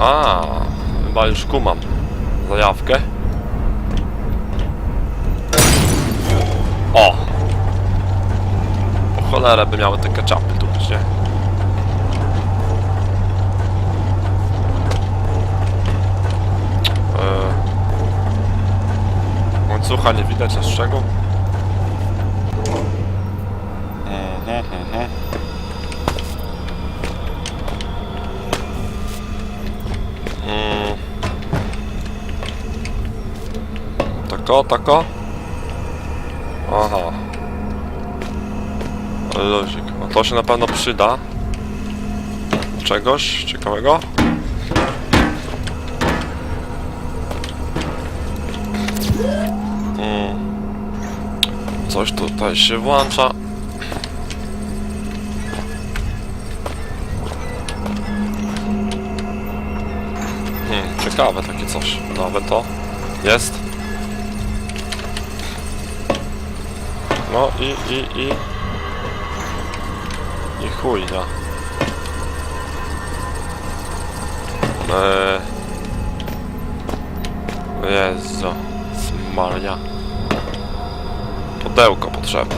A, chyba już kumam zajawkę. O! O cholerę by miały te kaczapy tu nie? Eee. Łańcucha nie widać z czego? Mhm, mhm. Mm. Tako, tako? Aha. Luzik. No to się na pewno przyda. Czegoś ciekawego? Mm. Coś tutaj się włącza. Ciekawe takie coś. Nawet to jest. No i, i, i... I chujnia. Eee... Jezu. Maria. Pudełko potrzebne.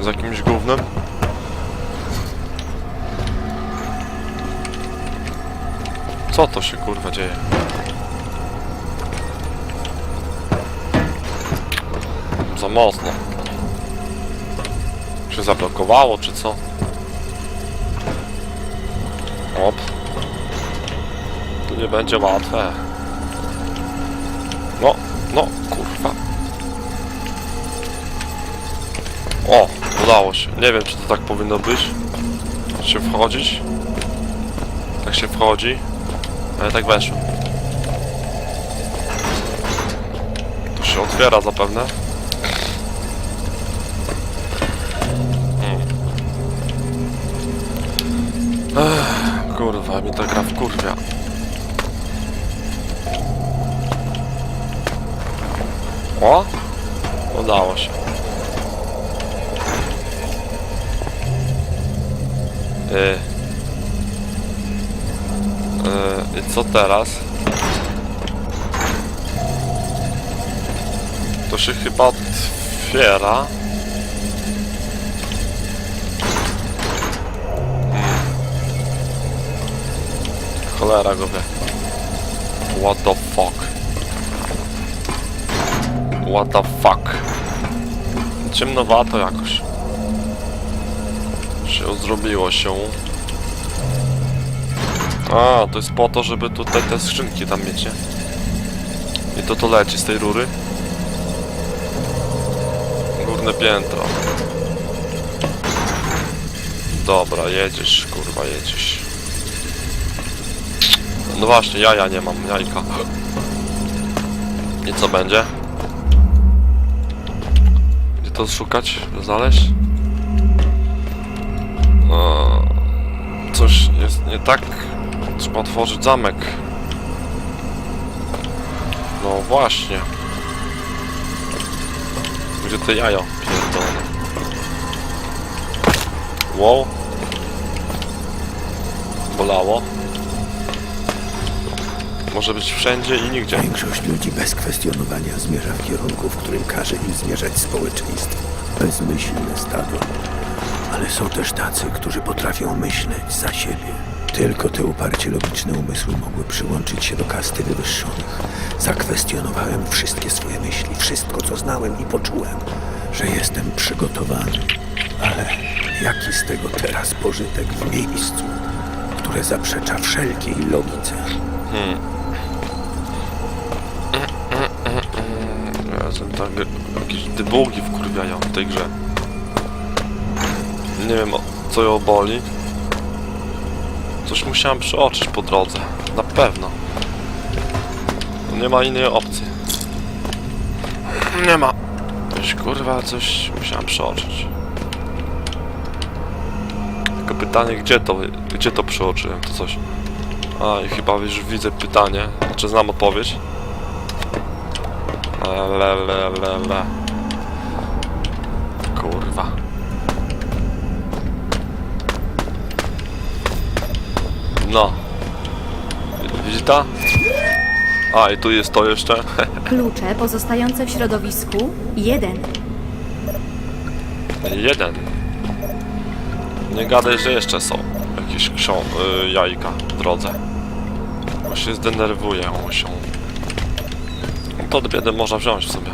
Z jakimś gównem? Co to się kurwa dzieje? Za mocno. Się zablokowało, czy co? Op. Tu nie będzie łatwe. No, no, kurwa. O, udało się. Nie wiem, czy to tak powinno być. Czy wchodzić? Tak się wchodzi. Ale tak weszło. To się otwiera zapewne. Ech, kurwa, mi ta gra wkurwia. O! Udało się. Yy. Yy, I co teraz? To się chyba otwiera. Cholera go wie. What the fuck? What the fuck? Ciemnowato jakoś. Się zrobiło się. A, to jest po to, żeby tutaj te skrzynki tam mieć, nie? I to to leci z tej rury. Górne piętro. Dobra, jedziesz, kurwa, jedziesz. No właśnie, jaja nie mam, jajka. I co będzie? Gdzie to szukać? Znaleźć? Coś jest nie tak. Trzeba otworzyć zamek. No właśnie. Gdzie te jajo? Pierdolone. Wow. Bolało. Może być wszędzie i nigdzie. Większość ludzi bez kwestionowania zmierza w kierunku, w którym każe im zmierzać społeczeństwo. Bezmyślne stado. Ale są też tacy, którzy potrafią myśleć za siebie. Tylko te uparcie logiczne umysły mogły przyłączyć się do kasty wywyższonych. Zakwestionowałem wszystkie swoje myśli, wszystko co znałem i poczułem, że jestem przygotowany. Ale jaki z tego teraz pożytek w miejscu, które zaprzecza wszelkiej logice? Razem tak jakieś dybugi wkurwiają w tej grze. Nie wiem co ją boli. Coś musiałem przeoczyć po drodze. Na pewno. Nie ma innej opcji. Nie ma. Coś kurwa, coś musiałem przeoczyć. Tylko pytanie, gdzie to, gdzie to przeoczyłem, to coś. A i chyba już widzę pytanie, znaczy znam odpowiedź. Le, le, le, le. Kurwa. No. Wizyta? A, i tu jest to jeszcze. Klucze pozostające w środowisku 1. Jeden. Nie gadaj, że jeszcze są jakieś ksią y, jajka w drodze. Bo się zdenerwuję się. No to biedę można wziąć sobie.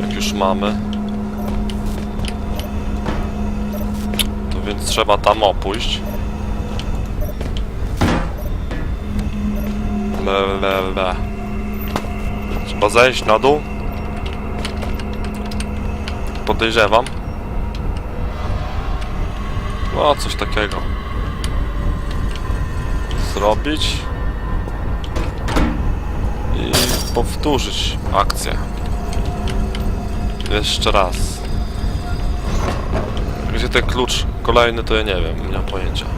Jak już mamy. To więc trzeba tam opójść. Le, le, le. Trzeba zejść na dół. Podejrzewam. No, coś takiego. Zrobić. I powtórzyć akcję. Jeszcze raz. Gdzie ten klucz kolejny, to ja nie wiem, nie mam pojęcia.